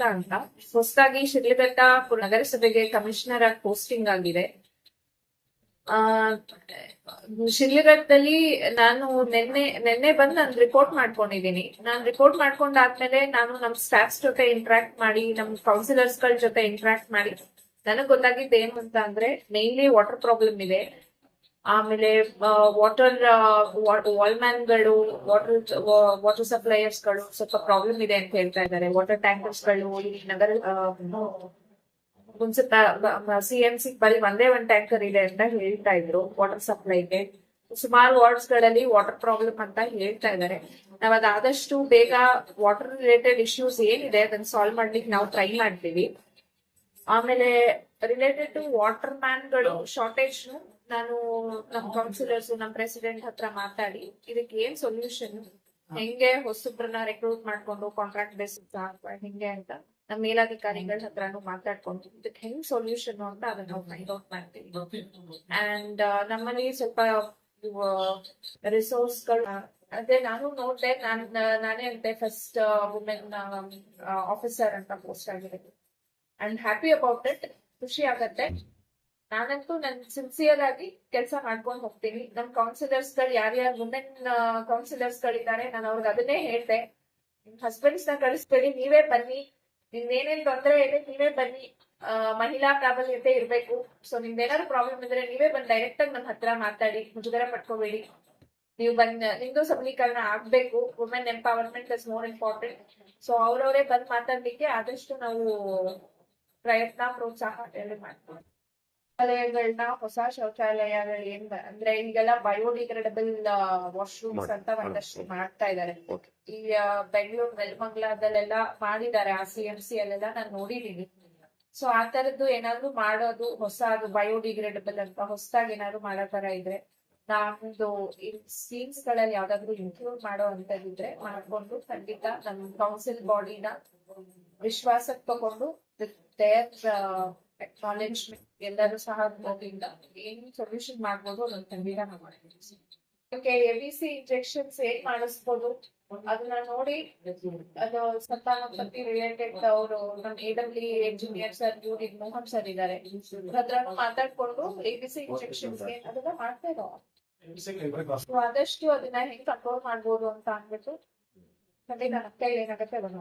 ರಕ್ಷಿತಾ ಅಂತ. ಹೊಸದಾಗಿ ಶಿಡ್ಲಘಟ್ಟ ನಗರಸಭೆಗೆ ಕಮಿಷನರ್ ಆಗಿ ಪೋಸ್ಟಿಂಗ್ ಆಗಿದೆ. ಆ ಶಿಡ್ಲಘಟ್ಟದಲ್ಲಿ ನಾನು ನಿನ್ನೆ ನಿನ್ನೆ ಬಂದು ನಾನು ರಿಪೋರ್ಟ್ ಮಾಡ್ಕೊಂಡಿದ್ದೀನಿ. ನಾನು ರಿಪೋರ್ಟ್ ಮಾಡ್ಕೊಂಡಾದ್ಮೇಲೆ ನಾನು ನಮ್ ಸ್ಟಾಫ್ಸ್ ಜೊತೆ ಇಂಟ್ರಾಕ್ಟ್ ಮಾಡಿ, ನಮ್ ಕೌನ್ಸಿಲರ್ಸ್ಗಳ ಜೊತೆ ಇಂಟ್ರಾಕ್ಟ್ ಮಾಡಿ. ನನಗ್ ಗೊತ್ತಾಗಿದ್ದು ಏನು ಅಂತ ಅಂದ್ರೆ ಮೇನ್ಲಿ ವಾಟರ್ ಪ್ರಾಬ್ಲಮ್ ಇದೆ. ಆಮೇಲೆ ವಾಟರ್ ವಾಲ್ಮ್ಯಾನ್ಗಳು ವಾಟರ್ ವಾಟರ್ ಸಪ್ಲೈಯರ್ಸ್ಗಳು ಸ್ವಲ್ಪ ಪ್ರಾಬ್ಲಮ್ ಇದೆ ಅಂತ ಹೇಳ್ತಾ ಇದ್ದಾರೆ. ವಾಟರ್ ಟ್ಯಾಂಕರ್ಸ್ಗಳು ಈ ನಗರ ಸಿ ಎಂ ಸಿ ಬರಿ ಒಂದೇ ಒಂದ್ ಟ್ಯಾಂಕರ್ ಇದೆ ಅಂತ ಹೇಳ್ತಾ ಇದ್ರು ವಾಟರ್ ಸಪ್ಲೈಗೆ ಸುಮಾರು ವಾರ್ಡ್ಸ್ಗಳಲ್ಲಿ ವಾಟರ್ ಪ್ರಾಬ್ಲಮ್ ಅಂತ ಹೇಳ್ತಾ ಇದ್ದಾರೆ. ನಾವ್ ಅದಾದಷ್ಟು ಬೇಗ ವಾಟರ್ ರಿಲೇಟೆಡ್ ಇಶ್ಯೂಸ್ ಏನಿದೆ ಅದನ್ನ ಸಾಲ್ವ್ ಮಾಡ್ಲಿಕ್ಕೆ ನಾವು ಟ್ರೈ ಮಾಡ್ತೀವಿ. ಆಮೇಲೆ ರಿಲೇಟೆಡ್ ಟು ವಾಟರ್ ಮ್ಯಾನ್ಗಳು ಶಾರ್ಟೇಜ್ ನಾನು ನಮ್ ಕೌನ್ಸಿಲರ್ಸ್ ನಮ್ ಪ್ರೆಸಿಡೆಂಟ್ ಹತ್ರ ಮಾತಾಡಿ ಇದಕ್ಕೆ ಏನ್ ಸೊಲ್ಯೂಷನ್ ಹೆಂಗೆ ಹೊಸಬ್ರನ್ನ ರೆಕ್ರೂಟ್ ಮಾಡ್ಕೊಂಡು ಕಾಂಟ್ರಾಕ್ಟ್ ಬೇಸಿಸ್ ಹಿಂಗೆ ಅಂತ ನಮ್ಮ ಮೇಲಾಧಿಕಾರಿಗಳ ಹತ್ರನು ಮಾತಾಡ್ಕೊಂಡು ಇದಕ್ಕೆ ಹೆಂಗ್ ಸೊಲ್ಯೂಷನ್ ಅಂತ ಅದನ್ನ ನಾವು ಫೈಂಡ್ ಔಟ್ ಮಾಡ್ತೀವಿ. ಅಂಡ್ ನಮ್ಮಲ್ಲಿ ಸ್ವಲ್ಪ ರಿಸೋರ್ಸ್ಗಳು ಅದೇ ನಾನು ನೋಡ್ದೆ ನಾನ್ ನಾನೇ ಅಂತೆ ಫಸ್ಟ್ ವುಮೆನ್ ಆಫೀಸರ್ ಅಂತ ಪೋಸ್ಟ್ ಆಗಿದೆ ಅಂಡ್ ಹ್ಯಾಪಿ ಅಬೌಟ್ ಇಟ್ ಖುಷಿ ಆಗತ್ತೆ. ನಾನಂತೂ ನನ್ ಸಿನ್ಸಿಯರ್ ಆಗಿ ಕೆಲಸ ಮಾಡ್ಕೊಂಡು ಹೋಗ್ತೀನಿ. ನಮ್ ಕೌನ್ಸಿಲರ್ಸ್ಗಳು ಯಾರ್ಯಾರು ವುಮೆನ್ ಕೌನ್ಸಿಲರ್ಸ್ ಗಳಿದ್ದಾರೆ ನಾನು ಅವ್ರಿಗೆ ಅದನ್ನೇ ಹೇಳ್ದೆ. ನಿಮ್ ಹಸ್ಬೆಂಡ್ಸ್ನ ಕಳಿಸ್ಬೇಡಿ, ನೀವೇ ಬನ್ನಿ. ನಿಮ್ದೇನೇನ್ ತೊಂದರೆ ಇದೆ, ನೀವೇ ಬನ್ನಿ. ಮಹಿಳಾ ಪ್ರಾಬಲ್ಯತೆ ಇರ್ಬೇಕು. ಸೊ ನಿಮ್ದೇನಾದ್ರು ಪ್ರಾಬ್ಲಮ್ ಇದ್ರೆ ನೀವೇ ಬಂದ್ ಡೈರೆಕ್ಟ್ ಆಗಿ ನಮ್ ಹತ್ರ ಮಾತಾಡಿ, ಮುಜುಗರ ಪಟ್ಕೋಬೇಡಿ. ನೀವು ಬಂದ್, ನಿಮ್ದು ಸಬಲೀಕರಣ ಆಗ್ಬೇಕು. Women empowerment is more important so ಅವ್ರವರೇ ಬಂದ್ ಮಾತಾಡ್ಲಿಕ್ಕೆ ಆದಷ್ಟು ನಾವು ಪ್ರಯತ್ನ ಪ್ರೋತ್ಸಾಹ ಎಲ್ಲ ಮಾಡ್ತಾರೆ ಶೌಚಾಲಯಗಳನ್ನ ಹೊಸ ಶೌಚಾಲಯಗಳು ಏನ್ ಅಂದ್ರೆ ಈಗೆಲ್ಲ ಬಯೋಡಿಗ್ರೇಡಬಲ್ ವಾಶ್ರೂಮ್ಸ್ ಅಂತ ಒಂದಷ್ಟು ಮಾಡ್ತಾ ಇದಾರೆ. ಈ ಬೆಂಗಳೂರು ನೆಲಮಂಗ್ಲಾದಲ್ಲೆಲ್ಲ ಮಾಡಿದ್ದಾರೆ ಆ ಸಿ ಎಂ ಸಿ ಅಲ್ಲೆಲ್ಲ ನಾನು ನೋಡಿದೀನಿ. ಸೊ ಆ ತರದ್ದು ಏನಾದ್ರು ಮಾಡೋದು ಹೊಸ ಅದು ಬಯೋಡಿಗ್ರೇಡಬಲ್ ಅಂತ ಹೊಸದಾಗಿ ಏನಾದ್ರು ಮಾಡೋ ತರ ಇದ್ರೆ ನಮ್ದು ಸ್ಕೀಮ್ಸ್ಗಳಲ್ಲಿ ಯಾವ್ದಾದ್ರು ಇನ್ಕ್ಲೂಡ್ ಮಾಡೋ ಅಂತದಿದ್ರೆ ಮಾಡ್ಕೊಂಡು ಖಂಡಿತ ನಮ್ ಕೌನ್ಸಿಲ್ ಬಾಡಿನ ವಿಶ್ವಾಸಕ್ಕೆ ತಗೊಂಡು ದೇರ್ ಅಕ್ನಾಲೆಜ್ಮೆಂಟ್ ಎಲ್ಲರೂ ಸಹ ಅದರಿಂದ ಏನ್ ಸೊಲ್ಯೂಷನ್ ಮಾಡ್ಬೋದು ಅದನ್ನ ಖಂಡಿತ ನಾವು ಓಕೆ ಎಬಿಸಿ ಇಂಜೆಕ್ಷನ್ಸ್ ಏನ್ ಮಾಡಿಸ್ಬೋದು ಅದನ್ನ ನೋಡಿ ಅದು ಸಂತಾನೋತ್ಪತ್ತಿ ರಿಲೇಟೆಡ್ ಅವರು ನಮ್ ಎ ಡಬ್ಲ್ಯೂ ಇಂಜಿನಿಯರ್ ಸರ್ ಇವ್ರಿಗೆ ಮೋಹನ್ ಸರ್ ಇದಾರೆ ಅದ್ರ ಮಾತಾಡ್ಕೊಂಡು ಎಬಿಸಿ ಇಂಜೆಕ್ಷನ್ಸ್ ಅದನ್ನ ಮಾಡ್ತಾ ಆದಷ್ಟು ಅದನ್ನ ಹೆಂಗ್ ಕಂಟ್ರೋಲ್ ಮಾಡ್ಬೋದು ಅಂತ ಅಂದ್ಬಿಟ್ಟು ಖಂಡಿತ ನಮ್ಮ ಕೈಲಿ ಏನಾಗತ್ತೆ ಅದನ್ನ